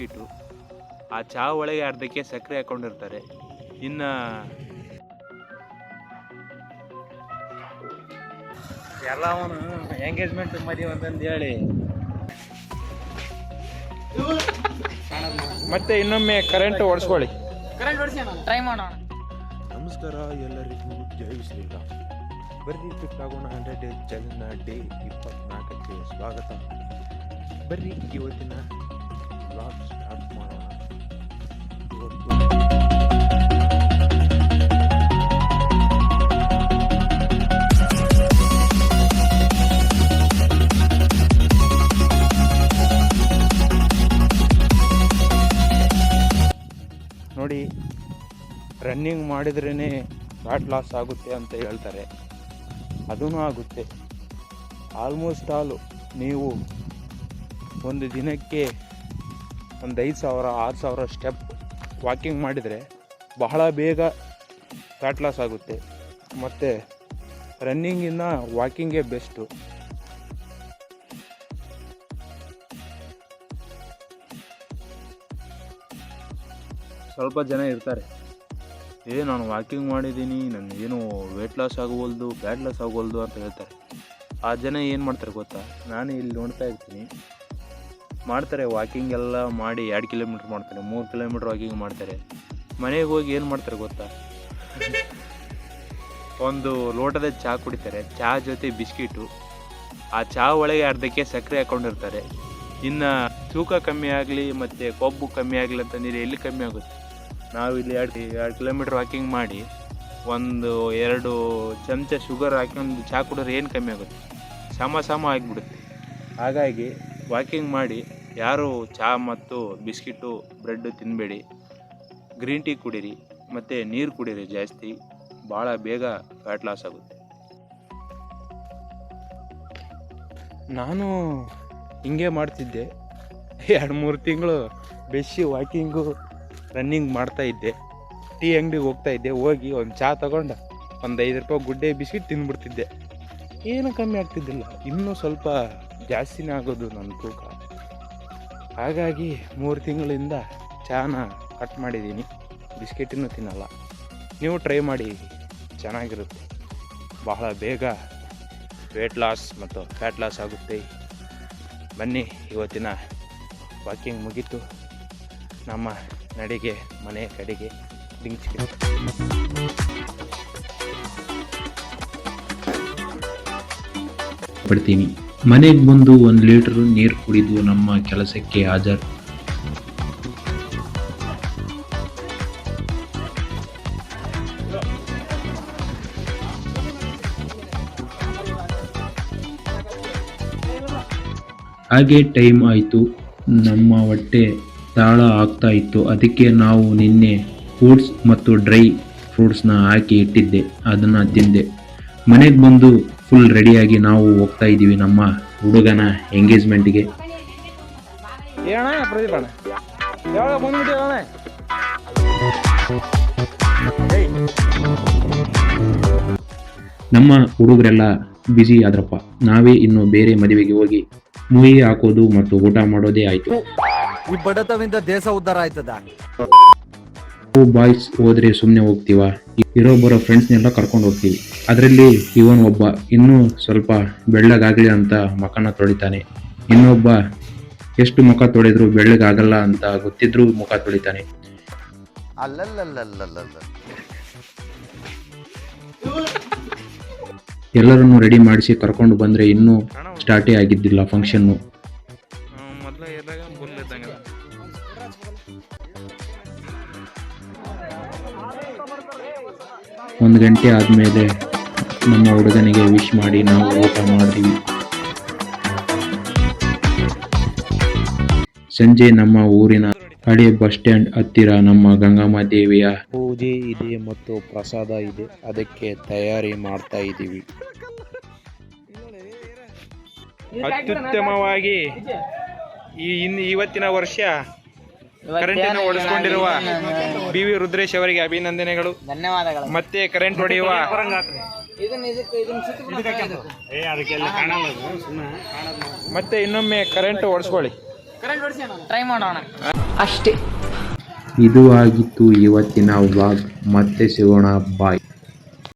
Biscuit ಆ ಚಹಾ ಒಳಗೆ ಅರ್ಧಕ್ಕೆ ಸಕ್ಕರೆ ಹಾಕೊಂಡಿರ್ತಾರೆ. ಇನ್ನು ಎಲ್ಲ ಅವನು ಎಂಗೇಜ್ಮೆಂಟ್ ಮದುವೆ ಅಂತಂದು ಹೇಳಿ ಮತ್ತೆ ಇನ್ನೊಮ್ಮೆ ಕರೆಂಟ್ ಓಡಿಸ್ಕೊಳ್ಳಿ. ಟ್ರೈ ಮಾಡೋಣ. ನಮಸ್ಕಾರ ಎಲ್ಲರಿಗೂ ಜೈ ಶ್ರೀರಾಮ್ ಬರ್ರಿ ಫಿಟ್ ಆಗೋಣ ಹಂಡ್ರೆಡ್ ಡೇಸ್ ಚಾಲೆಂಜ್ನ ಡೇ ಇಪ್ಪತ್ನಾಲ್ಕಕ್ಕೆ ಸ್ವಾಗತ. ಬರ್ರಿ ಇವತ್ತಿನ ನೋಡಿ ರನ್ನಿಂಗ್ ಮಾಡಿದ್ರೇ ಫ್ಯಾಟ್ ಲಾಸ್ ಆಗುತ್ತೆ ಅಂತ ಹೇಳ್ತಾರೆ. ಅದೂ ಆಗುತ್ತೆ. ಆಲ್ಮೋಸ್ಟ್ ಆಲು ನೀವು ಒಂದು ದಿನಕ್ಕೆ ಒಂದು ಐದು ಸಾವಿರ, ಆರು ಸಾವಿರ ಸ್ಟೆಪ್ ವಾಕಿಂಗ್ ಮಾಡಿದರೆ ಬಹಳ ಬೇಗ ಫ್ಯಾಟ್ ಲಾಸ್ ಆಗುತ್ತೆ. ಮತ್ತು ರನ್ನಿಂಗಿನ ವಾಕಿಂಗೇ ಬೆಸ್ಟು ಸ್ವಲ್ಪ ಜನ ಇರ್ತಾರೆ. ಏ, ನಾನು ವಾಕಿಂಗ್ ಮಾಡಿದ್ದೀನಿ ನನ್ನ ಏನು ವೆಯ್ಟ್ ಲಾಸ್ ಆಗುವಲ್ದು ಫ್ಯಾಟ್ ಲಾಸ್ ಆಗೋಲ್ದು ಅಂತ ಹೇಳ್ತಾರೆ. ಆ ಜನ ಏನು ಮಾಡ್ತಾರೆ ಗೊತ್ತಾ? ನಾನು ಇಲ್ಲಿ ನೋಡ್ತಾ ಇರ್ತೀನಿ. ಮಾಡ್ತಾರೆ ವಾಕಿಂಗ್ ಎಲ್ಲ ಮಾಡಿ ಎರಡು ಕಿಲೋಮೀಟ್ರ್ ಮಾಡ್ತಾರೆ, ಮೂರು ಕಿಲೋಮೀಟ್ರ್ ವಾಕಿಂಗ್ ಮಾಡ್ತಾರೆ. ಮನೆಗೆ ಹೋಗಿ ಏನು ಮಾಡ್ತಾರೆ ಗೊತ್ತಾ? ಒಂದು ಲೋಟದ ಚಹಾ ಕುಡಿತಾರೆ, ಚಹಾ ಜೊತೆ ಬಿಸ್ಕಿಟು. ಆ ಚಹಾ ಒಳಗೆ ಅರ್ಧಕ್ಕೆ ಸಕ್ಕರೆ ಹಾಕೊಂಡಿರ್ತಾರೆ. ಇನ್ನು ತೂಕ ಕಮ್ಮಿ ಆಗಲಿ ಮತ್ತು ಕೊಬ್ಬು ಕಮ್ಮಿ ಆಗಲಿ ಅಂತಂದಿದ್ರೆ ಎಲ್ಲಿ ಕಮ್ಮಿ ಆಗುತ್ತೆ? ನಾವು ಇಲ್ಲಿ ಎರಡು ಎರಡು ಕಿಲೋಮೀಟ್ರ್ ವಾಕಿಂಗ್ ಮಾಡಿ ಒಂದು ಎರಡು ಚಮಚ ಶುಗರ್ ಹಾಕೊಂಡು ಚಹಾ ಕುಡಿದ್ರೆ ಏನು ಕಮ್ಮಿ ಆಗುತ್ತೆ? ಸಮ ಸಮ ಆಗಿಬಿಡುತ್ತೆ. ಹಾಗಾಗಿ ವಾಕಿಂಗ್ ಮಾಡಿ, ಯಾರು ಚಹಾ ಮತ್ತು ಬಿಸ್ಕಿಟು ಬ್ರೆಡ್ಡು ತಿನ್ನಬೇಡಿ ಗ್ರೀನ್ ಟೀ ಕುಡೀರಿ, ಮತ್ತು ನೀರು ಕುಡೀರಿ ಜಾಸ್ತಿ ಭಾಳ ಬೇಗ ಫ್ಯಾಟ್ ಲಾಸ್ ಆಗುತ್ತೆ. ನಾನು ಹಿಂಗೆ ಮಾಡ್ತಿದ್ದೆ. ಎರಡು ಮೂರು ತಿಂಗಳು ಬೆಸ್ಸಿ ವಾಕಿಂಗು ರನ್ನಿಂಗ್ ಮಾಡ್ತಾಯಿದ್ದೆ ಟೀ ಅಂಗಡಿಗೆ ಹೋಗ್ತಾ ಇದ್ದೆ, ಹೋಗಿ ಒಂದು ಚಹಾ ತಗೊಂಡು, ಒಂದು ಐದು ರೂಪಾಯಿ ಗುಡ್ಡೆ, ಬಿಸ್ಕಿಟ್ ತಿಂದ್ಬಿಡ್ತಿದ್ದೆ ಏನು ಕಮ್ಮಿ ಆಗ್ತಿದ್ದಿಲ್ಲ, ಇನ್ನೂ ಸ್ವಲ್ಪ ಜಾಸ್ತಿನೇ ಆಗೋದು ನನ್ನ ತೂಕ. ಹಾಗಾಗಿ ಮೂರು ತಿಂಗಳಿಂದ ಚಹಾನ ಕಟ್ ಮಾಡಿದ್ದೀನಿ. ಬಿಸ್ಕೆಟನ್ನು ತಿನ್ನಲ್ಲ. ನೀವು ಟ್ರೈ ಮಾಡಿ, ಚೆನ್ನಾಗಿರುತ್ತೆ. ಬಹಳ ಬೇಗ ವೇಟ್ ಲಾಸ್ ಮತ್ತು ಫ್ಯಾಟ್ ಲಾಸ್ ಆಗುತ್ತೆ. ಬನ್ನಿ, ಇವತ್ತಿನ ವಾಕಿಂಗ್ ಮುಗೀತು. ನಮ್ಮ ನಡಿಗೆ, ಮನೆ ಕಡೆಗೆ ಡಿಂಗ್ಸ್ಗೆ ಪಡ್ತೀನಿ. ಮನೆಗೆ ಬಂದು ಒಂದು ಲೀಟರ್ ನೀರು ಕುಡಿದು ನಮ್ಮ ಕೆಲಸಕ್ಕೆ ಹಾಜರು. ಹಾಗೆ ಟೈಮ್ ಆಯಿತು. ನಮ್ಮ ಹೊಟ್ಟೆ ತಾಳ ಆಗ್ತಾ ಇತ್ತು. ಅದಕ್ಕೆ ನಾವು ನಿನ್ನೆ ಫ್ರೂಟ್ಸ್ ಮತ್ತು ಡ್ರೈ ಫ್ರೂಟ್ಸ್ನ ಹಾಕಿ ಇಟ್ಟಿದ್ದೆ. ಅದನ್ನು ತಿಂದೆ. ಮನೆಗೆ ಬಂದು ಫುಲ್ ರೆಡಿಯಾಗಿ ನಾವು ಹೋಗ್ತಾ ಇದ್ದೀವಿ ನಮ್ಮ ಹುಡುಗನ ಎಂಗೇಜ್ಮೆಂಟ್ಗೆ ನಮ್ಮ ಹುಡುಗರೆಲ್ಲ ಬ್ಯುಸಿ ಆದ್ರಪ್ಪ. ನಾವೇ ಇನ್ನು ಬೇರೆ ಮದುವೆಗೆ ಹೋಗಿ ಮುಯಿ ಹಾಕೋದು ಮತ್ತು ಊಟ ಮಾಡೋದೇ ಆಯ್ತು. ಈ ಬಡತವಿಂದ ದೇಶ ಉದ್ಧಾರ ಆಯ್ತದ? ನಾವು ಬಾಯ್ಸ್ ಹೋದ್ರೆ ಸುಮ್ಮನೆ ಹೋಗ್ತೀವ? ಇರೋ ಬರೋ ಫ್ರೆಂಡ್ಸ್ನೆಲ್ಲ ಕರ್ಕೊಂಡು ಹೋಗ್ತೀವಿ. ಅದರಲ್ಲಿ ಇವನ್ ಒಬ್ಬ. ಇನ್ನೂ ಸ್ವಲ್ಪ ಬೆಳ್ಳಗಾಗ್ಲಿ ಅಂತ ಮಕನ ತೊಳಿತಾನೆ. ಇನ್ನೊಬ್ಬ ಎಷ್ಟು ಮುಖ ತೊಳೆದ್ರು ಬೆಳ್ಳಗಾಗಲ್ಲ ಅಂತ ಗೊತ್ತಿದ್ರೂ ಮುಖ ತೊಳಿತಾನೆ. ಎಲ್ಲರನ್ನು ರೆಡಿ ಮಾಡಿಸಿ ಕರ್ಕೊಂಡು ಬಂದ್ರೆ ಇನ್ನೂ ಸ್ಟಾರ್ಟೇ ಆಗಿದ್ದಿಲ್ಲ ಫಂಕ್ಷನ್ನು ಒಂದು ಗಂಟೆ ಆದಮೇಲೆ ನಮ್ಮ ಹುಡುಗನಿಗೆ ವಿಶ್ ಮಾಡಿ ನಾವು ಊಟ ಮಾಡಿದ್ವಿ ಸಂಜೆ ನಮ್ಮ ಊರಿನ ಹಳೆ ಬಸ್ ಸ್ಟ್ಯಾಂಡ್ ಹತ್ತಿರ ನಮ್ಮ ಗಂಗಮ್ಮ ದೇವಿಯ ಪೂಜೆ ಇದೆ ಮತ್ತು ಪ್ರಸಾದ ಇದೆ. ಅದಕ್ಕೆ ತಯಾರಿ ಮಾಡ್ತಾ ಇದ್ದೀವಿ. ಅತ್ಯುತ್ತಮವಾಗಿ ಈ ಇನ್ನು ಇವತ್ತಿನ ವರ್ಷ ಕರೆಂಟಿನ ಓಡಿಸ್ಕೊಂಡಿರುವ ಬಿ ವಿ ರುದ್ರೇಶ್ ಅವರಿಗೆ ಅಭಿನಂದನೆಗಳು. ಧನ್ಯವಾದಗಳು. ಮತ್ತೆ ಕರೆಂಟ್ ಹೊಡೆಯುವ ಮತ್ತೆ ಇನ್ನೊಮ್ಮೆ ಕರೆಂಟ್ ಓಡಿಸ್ಕೊಳ್ಳಿ. ಟ್ರೈ ಮಾಡೋಣ. ಅಷ್ಟೇ. ಇದು ಆಗಿತ್ತು ಇವತ್ತಿನ ವ್ಲಾಗ್ ಮತ್ತೆ ಸಿಗೋಣ. ಬಾಯ್